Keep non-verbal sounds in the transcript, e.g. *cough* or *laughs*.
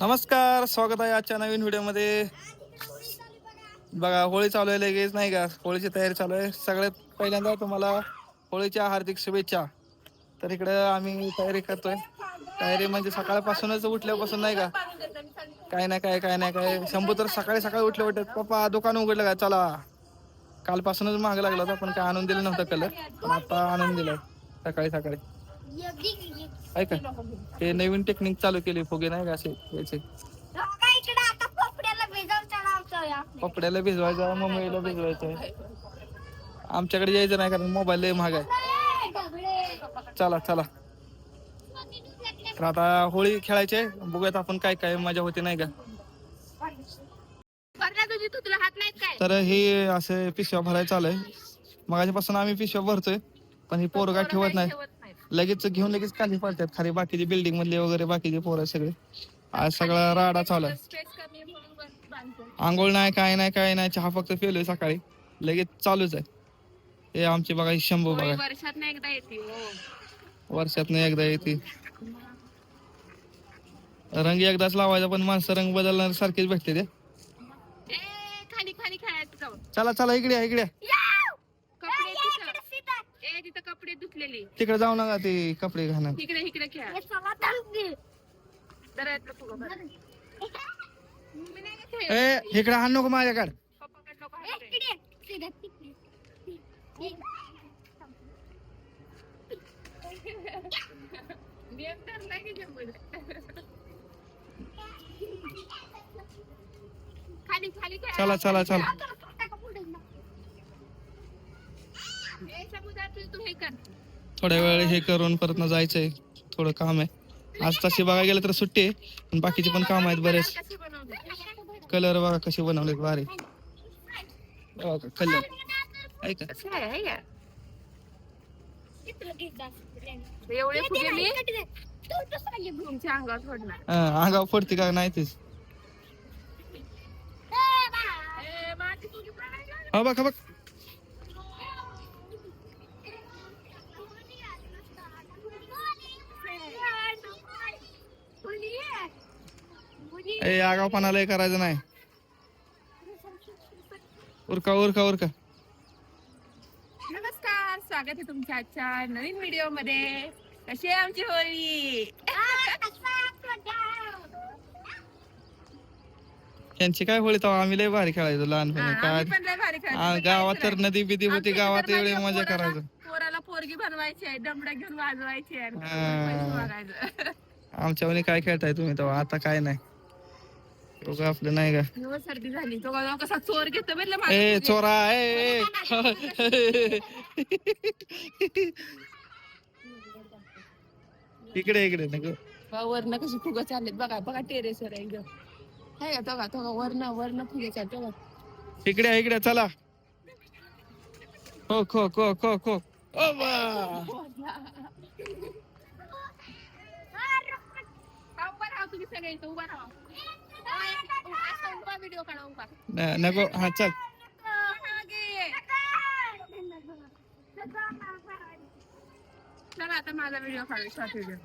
नमस्कार स्वागत आहे आजच्या नवीन व्हिडिओमध्ये. बघा होळी चालू आहे लगेच नाही का? होळीची तयारी चालू आहे. सगळ्यात पहिल्यांदा तुम्हाला होळीच्या हार्दिक शुभेच्छा. तर इकडे आम्ही तयारी करतोय. तयारी म्हणजे सकाळपासूनच उठल्यापासून नाही का? काय नाही काय काय नाही काय शंभू तर सकाळी सकाळी उठले वाटत पप्पा दुकान उघडलं का? चला. कालपासूनच महाग लागला होता पण काय आणून दिलं नव्हतं कलर पण आता आणून दिलाय सकाळी सकाळी. ऐका ते नवीन टेक्निक चालू केली फुगे नाही का असे याचे कपड्याला भिजवायचा मम्मीला भिजवायचं. आमच्याकडे यायचं नाही कारण मोबाईल लय महाग आहे. चला चला. तर आता होळी खेळायचे बघूयात आपण काय काय मजा होते नाही का? तर हे असे पिशव्या भरायला चालू आहे. मगाच्यापासून आम्ही पिशव्या भरतोय पण ही पोरगा ठेवत नाही. लगेच घेऊन लगेच खाली पडतात खाली बाकीचे बिल्डिंग मधले वगैरे बाकीचे पोरं सगळे. आज सगळा राडा बांधतो आंघोळ नाही काय नाही काय नाही. चहा फक्त पिलोय सकाळी. लगेच चालूच आहे. हे आमची बघा शंभू बघा. वर्षात नाही एकदा येते हो. वर्षात एकदा येते. रंग एकदाच लावायचा पण माणसं रंग बदलणार सारखेच भेटते ते. ए खाली खाली खेळायचं जाऊन चला चला इकडे इकडे तिथं कपडे धुतलेले. तिकडे जाऊ नका ते कपडे घालून. इकडे इकडे खेळा. जरा यातलं फुगं भर. मी नाही का खेळ. ए इकडे हाण नको माझ्याकडे. पप्पाकडे नको हात रे. नियम धरला की जमलं. खाली खाली खेळा. चला चला चला ए, समुद्रात तू- तू हे कर थोड्या वेळ हे करून परत न जायचंय. थोडं काम आहे. आज तशी बघायला गेलं तर सुट्टी आहे पण बाकीचे पण काम आहेत बरेच. बनवले कलर बघा कसे बनवलेत भारी. कलर. ऐका हे अंगावर हा, पडते का नाही तेच. हा बघ हा बघ. ए आगावपणा लय करायचं नाही. उरका उरका उरका. नमस्कार स्वागत आहे तुमच्या आजच्या नवीन व्हिडिओमध्ये कशी आहे आमची होळी? यांची काय होळी तेव्हा? आम्ही लय भारी खेळायचो लहानपणी. काय? गावात तर. नदी बिदी होती आमच्या गावात एवढी मजा करायचो. पोराला पोरगी बनवायची डमडा घेऊन वाजवायची. आमच्यावर काय खेळताय तुम्ही तेव्हा? आता काय नाही. उगा आपलं नाही का सर्दी झाली तो गाव कसा चोर घेतो माझं ए. चोरा ए. इकडे इकडे नको वरनं कशी फुगं चाललेत बघा बघा टेरेसवर आहे एकदम आहे का तो का तो का वरनं वरनं फुगे चालतो बघा. इकडे इकडे चला खो खो खो खो खो ओ बा. *laughs* तुम्ही सगळे इथं उभा राहा. असा उभा व्हिडिओ काढा उभा. न- नको. हा चल. चला आता माझा व्हिडिओ काढू शॉर्ट व्हिडिओ